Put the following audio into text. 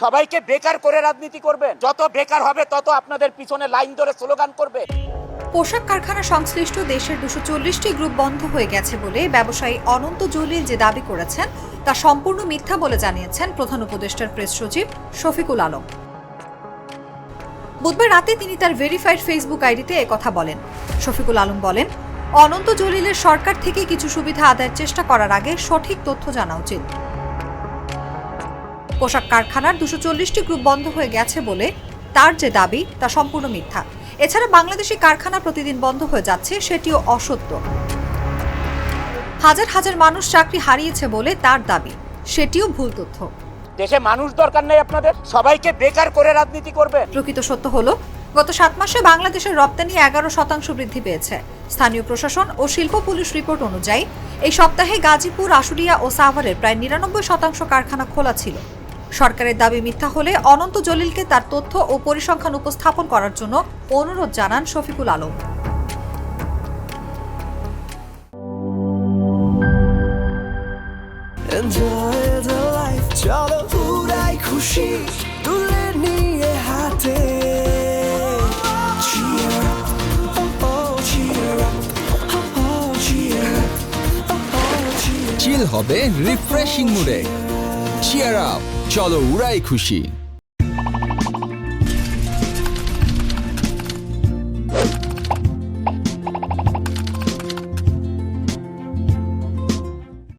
সবাইকে বেকার করে রাজনীতি করবে যত বেকার হবে, তত আপনাদের পিছনে লাইন ধরে স্লোগান করবে। পোশাক কারখানা সংশ্লিষ্ট দেশের দুশো চল্লিশটি গ্রুপ বন্ধ হয়ে গেছে বলে ব্যবসায়ী অনন্ত জলিল যে দাবি করেছেন, তা সম্পূর্ণ মিথ্যা বলে জানিয়েছেন প্রধান উপদেষ্টার প্রেস সচিব শফিকুল আলম। বুধবার রাতে তিনি তার ভেরিফাইড ফেসবুক আইডিতে কথা বলেন। শফিকুল আলম বলেন, অনন্ত জলিলের সরকার থেকে কিছু সুবিধা আদায়ের চেষ্টা করার আগে সঠিক তথ্য জানা উচিত। পোশাক কারখানার দুশো চল্লিশটি গ্রুপ বন্ধ হয়ে গেছে বলে তার যে দাবি তা সম্পূর্ণ মিথ্যা। এছাড়া বাংলাদেশি কারখানা প্রতিদিন বন্ধ হয়ে যাচ্ছে সেটিও অসত্য। হাজার হাজার মানুষ চাকরি হারিয়েছে বলে তার দাবি। সেটিও ভুল তথ্য। দেশে মানুষ দরকার নেই আপনাদের সবাইকে বেকার করে রাজনীতি করবে। প্রকৃত সত্য হলো গত সাত মাসে বাংলাদেশের রপ্তানি এগারো শতাংশ বৃদ্ধি পেয়েছে। স্থানীয় প্রশাসন ও শিল্প পুলিশ রিপোর্ট অনুযায়ী এই সপ্তাহে গাজীপুর আশুলিয়া ও সাভারের প্রায় নিরানব্বই শতাংশ কারখানা খোলা ছিল। সরকারের দাবি মিথ্যা হলে অনন্ত জলিলকে তার তথ্য ও পরিসংখ্যান উপস্থাপন করার জন্য অনুরোধ জানান Shafiqul Alam. Enjoy the life চলো পুরাই খুশি তুলে নিয়ে হাতে. চিল হবে রিফ্রেশিং মুডে চিয়ার আপ চলো উড়াই খুশি।